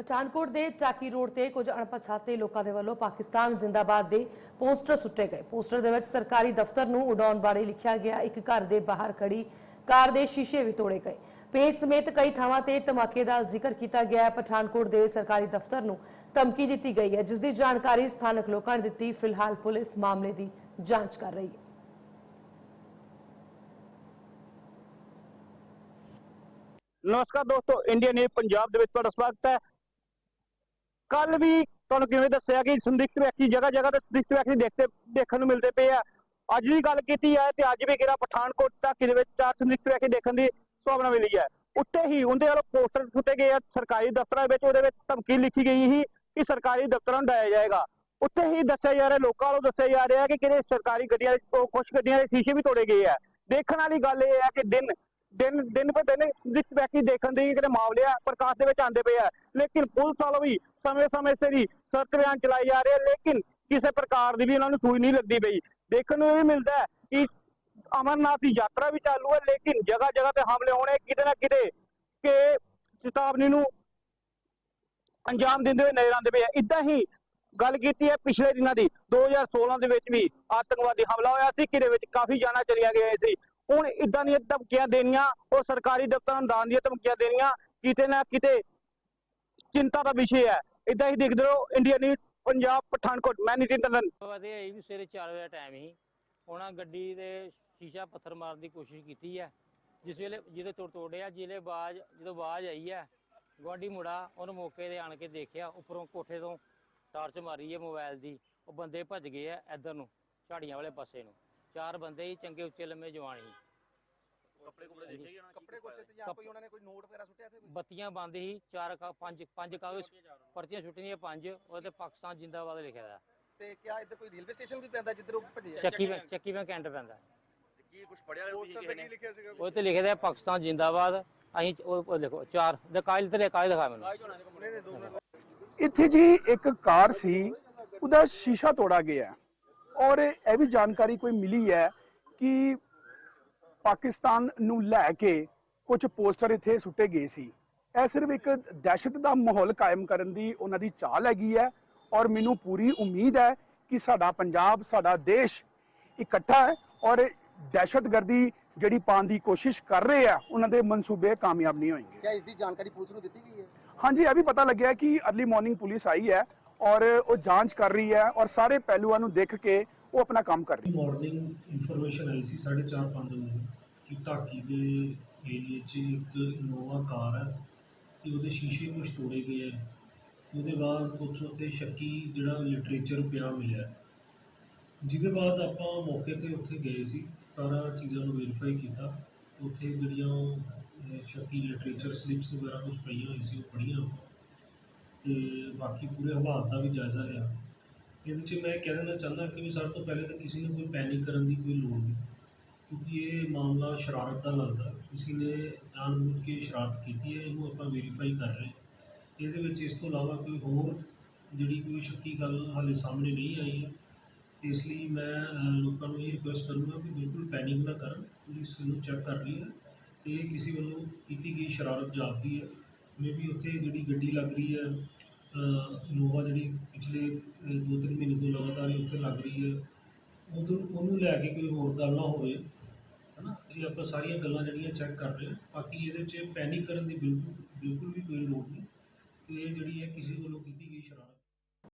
ਪਠਾਨਕੋਟ ਦੇ ਟਾਕੀ ਰੋਡ ਤੇ ਕੁਝ ਅਣਪਛਾਤੇ ਲੋਕਾਂ ਦੇ ਵੱਲੋਂ ਪਾਕਿਸਤਾਨ ਜਿੰਦਾਬਾਦ ਦੇ ਪੋਸਟਰ ਸੁੱਟੇ ਗਏ। ਪੋਸਟਰ ਦੇ ਵਿੱਚ ਸਰਕਾਰੀ ਦਫ਼ਤਰ ਨੂੰ ਉਡਾਉਣ ਬਾਰੇ ਲਿਖਿਆ ਗਿਆ, ਇੱਕ ਘਰ ਦੇ ਬਾਹਰ ਖੜੀ ਕਾਰ ਦੇ ਸ਼ੀਸ਼ੇ ਵੀ ਤੋੜੇ ਗਏ। ਪੇਜ ਸਮੇਤ ਕਈ ਥਾਵਾਂ ਤੇ ਧਮਾਕੇ ਦਾ ਜ਼ਿਕਰ ਕੀਤਾ ਗਿਆ। ਹੈ ਪਠਾਨਕੋਟ ਦੇ ਸਰਕਾਰੀ ਦਫ਼ਤਰ ਨੂੰ ਧਮਕੀ ਦਿੱਤੀ ਗਈ ਹੈ ਜਿਸ ਦੀ ਜਾਣਕਾਰੀ ਸਥਾਨਕ ਲੋਕਾਂ ਨੇ ਦਿੱਤੀ। ਫਿਲਹਾਲ ਪੁਲਿਸ ਮਾਮਲੇ ਦੀ ਜਾਂਚ ਕਰ ਰਹੀ ਹੈ। ਨਮਸਕਾਰ ਦੋਸਤੋ, ਇੰਡੀਅਨ ਨਿਊਜ਼ ਪੰਜਾਬ ਦੇ ਵਿੱਚ ਤੁਹਾਡਾ ਸਵਾਗਤ ਹੈ। ਕੱਲ ਵੀ ਤੁਹਾਨੂੰ ਕਿਵੇਂ ਦੱਸਿਆ ਕਿ ਸੰਦਿਗਧ ਵਿਅਕਤੀ ਜਗ੍ਹਾ ਜਗ੍ਹਾ ਤੇ ਸੰਦਿਗਧ ਵਿਅਕਤੀ ਦੇਖਦੇ ਦੇਖਣ ਨੂੰ ਮਿਲਦੇ ਪਏ ਆ। ਅੱਜ ਦੀ ਗੱਲ ਕੀਤੀ ਹੈ ਤੇ ਅੱਜ ਵੀ ਕਿਹੜਾ ਪਠਾਨਕੋਟ ਤੱਕ ਦੇ ਵਿੱਚ ਚਾਰ ਸੰਦਿਗਧ ਵਿਅਕਤੀ ਦੇਖਣ ਦੀ ਸੁਭਾਵਨਾ ਮਿਲੀ ਹੈ ਉੱਤੇ ਹੀ ਉਹਦੇ ਵੱਲੋਂ ਪੋਸਟਰ ਸੁੱਟੇ ਗਏ ਆ ਸਰਕਾਰੀ ਦਫ਼ਤਰਾਂ ਵਿੱਚ, ਉਹਦੇ ਵਿੱਚ ਧਮਕੀ ਲਿਖੀ ਗਈ ਸੀ ਕਿ ਸਰਕਾਰੀ ਦਫ਼ਤਰਾਂ ਨੂੰ ਡਾਇਆ ਜਾਏਗਾ। ਉੱਤੇ ਹੀ ਦੱਸਿਆ ਜਾ ਰਿਹਾ, ਲੋਕਾਂ ਵੱਲੋਂ ਦੱਸਿਆ ਜਾ ਰਿਹਾ ਕਿ ਕਿਹੜੇ ਸਰਕਾਰੀ ਗੱਡੀਆਂ ਦੇ ਉਹ ਕੁਝ ਗੱਡੀਆਂ ਦੇ ਸ਼ੀਸ਼ੇ ਵੀ ਤੋੜੇ ਗਏ ਆ। ਦੇਖਣ ਵਾਲੀ ਗੱਲ ਇਹ ਹੈ ਕਿ ਦਿਨ ਦਿਨ ਦਿਨ ਪਰ ਦਿਨ ਸੰਦਿਗਧ ਵਿਅਕਤੀ ਦੇਖਣ ਦੇ ਜਿਹੜੇ ਮਾਮਲੇ ਆ, ਪ੍ਰਕਾਸ਼ ਦੇ ਵਿੱਚ ਆਉਂਦੇ ਪਏ ਆ। ਲੇਕਿਨ ਪੁਲਿਸ ਵੱਲੋਂ ਵੀ ਸਮੇਂ-ਸਮੇਂ ਸਿਰ ਹੀ ਸਖਤ ਬਿਆਨ ਚਲਾਏ ਜਾ ਰਹੇ ਆ, ਲੇਕਿਨ ਕਿਸੇ ਪ੍ਰਕਾਰ ਦੀ ਵੀ ਉਹਨਾਂ ਨੂੰ ਸੂਈ ਨਹੀਂ ਲੱਗਦੀ ਪਈ। ਦੇਖਣ ਨੂੰ ਇਹ ਮਿਲਦਾ ਹੈ ਕਿ ਅਮਰਨਾਥ ਦੀ ਯਾਤਰਾ ਵੀ ਚਾਲੂ ਹੈ, ਲੇਕਿਨ ਜਗ੍ਹਾ ਜਗ੍ਹਾ ਤੇ ਹਮਲੇ ਹੋਣੇ ਕਿਤੇ ਨਾ ਕਿਤੇ ਕਿ ਚੇਤਾਵਨੀ ਨੂੰ ਅੰਜਾਮ ਦਿੰਦੇ ਹੋਏ ਨਜ਼ਰ ਆਉਂਦੇ ਪਏ ਆ। ਇਦਾਂ ਹੀ ਗੱਲ ਕੀਤੀ ਹੈ ਪਿਛਲੇ ਦਿਨਾਂ ਦੀ 2016 ਦੇ ਵਿੱਚ ਵੀ ਆਤੰਕਵਾਦੀ ਹਮਲਾ ਹੋਇਆ ਸੀ, ਕਿਹਦੇ ਵਿੱਚ ਕਾਫੀ ਜਾਨਾਂ ਚਲੀਆਂ ਗਈਆਂ ਸੀ। ਹੁਣ ਇਦਾਂ ਦੀਆਂ ਧਮਕੀਆਂ ਦੇਣੀਆਂ, ਉਹ ਸਰਕਾਰੀ ਦਫ਼ਤਰਾਂ ਨੂੰ ਦਾਨ ਦੀਆਂ ਧਮਕੀਆਂ ਦੇਣੀਆਂ, ਕਿਤੇ ਨਾ ਕਿਤੇ ਚਿੰਤਾ ਦਾ ਵਿਸ਼ੇ ਹੈ। ਇਦਾਂ ਹੀ ਦੇਖਦੇ ਰਹੋ, ਇੰਡੀਆ ਨਿਊਜ਼, ਪੰਜਾਬ, ਪਠਾਨਕੋਟ। ਮੈਂ ਨਿਤਿਨ ਤੰਦਨ ਵਧੇ ਆਈ ਵੀ ਸਵੇਰੇ 4 ਵਜੇ ਟਾਈਮ ਸੀ। ਉਹਨਾਂ ਗੱਡੀ ਦੇ ਸ਼ੀਸ਼ਾ ਪੱਥਰ ਮਾਰਨ ਦੀ ਕੋਸ਼ਿਸ਼ ਕੀਤੀ ਹੈ। ਜਿਸ ਵੇਲੇ ਜਿਹਦੇ ਤੋੜ ਤੋੜਿਆ ਜਿਹਲੇ ਬਾਜ, ਜਦੋਂ ਬਾਜ ਆਈ ਹੈ, ਗੁਆਂਢੀ ਮੁੰਡਾ ਉਹਨੂੰ ਮੌਕੇ ਤੇ ਆਣ ਕੇ ਦੇਖਿਆ, ਉੱਪਰੋਂ ਕੋਠੇ ਤੋਂ ਟਾਰਚ ਮਾਰੀ ਹੈ ਮੋਬਾਈਲ ਦੀ। ਉਹ ਬੰਦੇ ਭੱਜ ਗਏ ਆ ਇੱਧਰ ਨੂੰ, ਝਾੜੀਆਂ ਵਾਲੇ ਪਾਸੇ ਨੂੰ। ਚਾਰ ਬੰਦੇ ਹੀ ਚੰਗੇ ਉੱਚੇ ਲੰਮੇ ਜਵਾਨ ਸੀ। ਕੱਪੜੇ ਕੁਪੜੇ ਦੇਖੇ ਜਾਣਾ ਕੱਪੜੇ ਕੁਛ ਤੇ ਜਾਂ ਕੱਪ- ਕੋਈ ਉਹਨਾਂ ਨੇ ਕੋਈ ਨੋਟ ਵਗੈਰਾ ਸੁੱਟਿਆ ਇੱਥੇ ਕੋਈ? ਬੱਤੀਆਂ ਬੰਦ ਸੀ ਚਾਰ ਕਾ- ਪੰਜ ਪੰਜ ਕਾਗਜ਼ ਪਰਚੀਆਂ ਛੁੱਟੀਆਂ ਪੰਜ ਉਹਦੇ ਤੇ ਪਾਕਿਸਤਾਨ ਜਿੰਦਾਬਾਦ ਲਿਖਿਆ ਦਾ। ਤੇ ਕਿਆ ਇੱਧਰ ਕੋਈ ਰੇਲਵੇ ਸਟੇਸ਼ਨ ਵੀ ਪੈਂਦਾ ਜਿੱਧਰ ਉਹ ਭੱਜੇ ਆ? ਚੱਕੀ ਮੈਂ ਚੱਕੀ ਮੈਂ ਕੈਂਟ ਪੈਂਦਾ। ਕੀ ਕੁਝ ਪੜਿਆ ਹੋਇਆ ਤੁਸੀਂ ਕਿਸੇ ਨੇ? ਲਿਖਿਆ ਸੀਗਾ ਉਹ ਤੇ ਲਿਖਿਆ ਹੈ ਪਾਕਿਸਤਾਨ ਜਿੰਦਾਬਾਦ ਅਸੀਂ ਉਹ ਉਹ ਦੇਖੋ ਚਾਰ ਦੇ ਕਾਇਲ ਤੇ ਕਾਇਲ ਦਿਖਾ ਮੈਨੂੰ। ਨਹੀਂ ਨਹੀਂ ਦੋ ਮਿੰਟ। ਇੱਥੇ ਜੀ ਇੱਕ ਕਾਰ ਸੀ ਉਹਦਾ ਸ਼ੀਸ਼ਾ ਤੋੜਾ ਗਿਆ। ਔਰ ਇਹ ਵੀ ਜਾਣਕਾਰੀ ਕੋਈ ਮਿਲੀ ਹੈ ਕਿ ਪਾਕਿਸਤਾਨ ਨੂੰ ਲੈ ਕੇ ਕੁਝ ਪੋਸਟਰ ਇੱਥੇ ਸੁੱਟੇ ਗਏ ਸੀ। ਇਹ ਸਿਰਫ ਇੱਕ ਦਹਿਸ਼ਤ ਦਾ ਮਾਹੌਲ ਕਾਇਮ ਕਰਨ ਦੀ ਉਹਨਾਂ ਦੀ ਚਾਲ ਹੈਗੀ ਹੈ ਔਰ ਮੈਨੂੰ ਪੂਰੀ ਉਮੀਦ ਹੈ ਕਿ ਸਾਡਾ ਪੰਜਾਬ ਸਾਡਾ ਦੇਸ਼ ਇਕੱਠਾ ਹੈ ਔਰ ਦਹਿਸ਼ਤਗਰਦੀ ਜਿਹੜੀ ਪਾਉਣ ਦੀ ਕੋਸ਼ਿਸ਼ ਕਰ ਰਹੇ ਆ ਉਹਨਾਂ ਦੇ ਮਨਸੂਬੇ ਕਾਮਯਾਬ ਨਹੀਂ ਹੋਣਗੇ। ਕਿਆ ਇਸ ਦੀ ਜਾਣਕਾਰੀ ਪੁਲਿਸ ਨੂੰ ਦਿੱਤੀ ਗਈ ਹੈ? ਹਾਂਜੀ ਇਹ ਵੀ ਪਤਾ ਲੱਗਿਆ ਕਿ अर्ਲੀ ਮਾਰਨਿੰਗ ਪੁਲਿਸ ਆਈ ਹੈ ਔਰ ਉਹ ਜਾਂਚ ਕਰ ਰਹੀ ਹੈ ਔਰ ਸਾਰੇ ਪਹਿਲੂਆਂ ਨੂੰ ਦੇਖ ਕੇ ਉਹ ਆਪਣਾ ਕੰਮ ਕਰ ਰਹੀ ਹੈ। ਮਾਰਨਿੰਗ ਇਨਫੋਰਮੇਸ਼ਨ ਆਈ ਸੀ 4:30 5 ਵਜੇ ਕਿ ਢਾਕੀ ਦੇ ਏਰੀਏ 'ਚ ਇੱਕ ਇਨੋਵਾ ਕਾਰ ਹੈ ਕਿ ਉਹਦੇ ਸ਼ੀਸ਼ੇ ਕੁਝ ਤੋੜੇ ਗਏ ਹੈ। ਉਹਦੇ ਬਾਅਦ ਕੁਝ ਉੱਥੇ ਸ਼ੱਕੀ ਜਿਹੜਾ ਲਿਟਰੇਚਰ ਪਿਆ ਮਿਲਿਆ। ਜਿਹਦੇ ਬਾਅਦ ਆਪਾਂ ਮੌਕੇ ਤੇ ਉੱਥੇ ਗਏ ਸੀ, ਸਾਰਾ ਚੀਜ਼ਾਂ ਨੂੰ ਵੈਰੀਫਾਈ ਕੀਤਾ। ਉੱਥੇ ਜਿਹੜੀਆਂ ਸ਼ੱਕੀ ਲਿਟਰੇਚਰ ਸਲਿਪਸ ਵਗੈਰਾ ਕੁਝ ਪਈਆਂ ਹੋਈ ਸੀ, ਉਹ ਪੜ੍ਹੀਆਂ। ਅਤੇ ਬਾਕੀ ਪੂਰੇ ਹਾਲਾਤ ਦਾ ਵੀ ਜਾਇਜ਼ਾ ਲਿਆ। ਇਹਦੇ 'ਚ ਮੈਂ ਕਹਿ ਦੇਣਾ ਚਾਹੁੰਦਾ ਕਿ ਵੀ ਸਭ ਤੋਂ ਪਹਿਲੇ ਤਾਂ ਕਿਸੇ ਨੂੰ ਕੋਈ ਪੈਨਿਕ ਕਰਨ ਦੀ ਕੋਈ ਲੋੜ ਨਹੀਂ, ਕਿਉਂਕਿ ਇਹ ਮਾਮਲਾ ਸ਼ਰਾਰਤ ਦਾ ਲੱਗਦਾ। ਕਿਸੇ ਨੇ ਜਾਣਬੁੱਝ ਕੇ ਸ਼ਰਾਰਤ ਕੀਤੀ ਹੈ, ਇਹਨੂੰ ਆਪਾਂ ਵੈਰੀਫਾਈ ਕਰ ਰਹੇ ਇਹਦੇ ਵਿੱਚ ਇਸ ਤੋਂ ਇਲਾਵਾ ਕੋਈ ਹੋਰ ਜਿਹੜੀ ਕੋਈ ਸ਼ੱਕੀ ਗੱਲ ਹਾਲੇ ਸਾਹਮਣੇ ਨਹੀਂ ਆਈ ਹੈ। ਤੇ ਇਸ ਲਈ ਮੈਂ ਲੋਕਾਂ ਨੂੰ ਇਹ ਰਿਕੁਐਸਟ ਕਰੂੰਗਾ ਕਿ ਬਿਲਕੁਲ ਪੈਨਿਕ ਨਾ ਕਰਨ। ਪੁਲਿਸ ਨੂੰ ਚੈੱਕ ਕਰ ਰਹੀ ਹੈ ਤੇ ਕਿਸੇ ਵੱਲੋਂ ਕੀਤੀ ਗਈ ਸ਼ਰਾਰਤ ਜਾਪਦੀ ਹੈ। ਮੇ ਵੀ ਉੱਥੇ ਜਿਹੜੀ ਗੱਡੀ ਲੱਗ ਰਹੀ ਹੈ ਇਨੋਵਾ ਜਿਹੜੀ ਪਿਛਲੇ ਅਹ, ਦੋ ਤਿੰਨ ਮਹੀਨੇ ਤੋਂ ਲਗਾਤਾਰ ਹੀ ਉੱਥੇ ਲੱਗ ਰਹੀ ਹੈ। ਉਦੋਂ ਉਹਨੂੰ ਲੈ ਕੇ ਕੋਈ ਹੋਰ ਗੱਲ ਨਾ ਹੋਵੇ ਹਨਾ? ਇਹ ਆਪਾਂ ਸਾਰੀਆਂ ਗੱਲਾਂ ਜਿਹੜੀਆਂ ਚੈੱਕ ਕਰ ਰਹੇ ਹਾਂ। ਬਾਕੀ ਇਹਦੇ 'ਚ ਪੈਨਿਕ ਕਰਨ ਦੀ ਬਿਲਕੁਲ ਬਿਲਕੁਲ ਵੀ ਕੋਈ ਲੋੜ ਨਹੀਂ। ਤੇ ਇਹ ਜਿਹੜੀ ਹੈ ਕਿਸੇ ਵੱਲੋਂ ਕੀਤੀ ਗਈ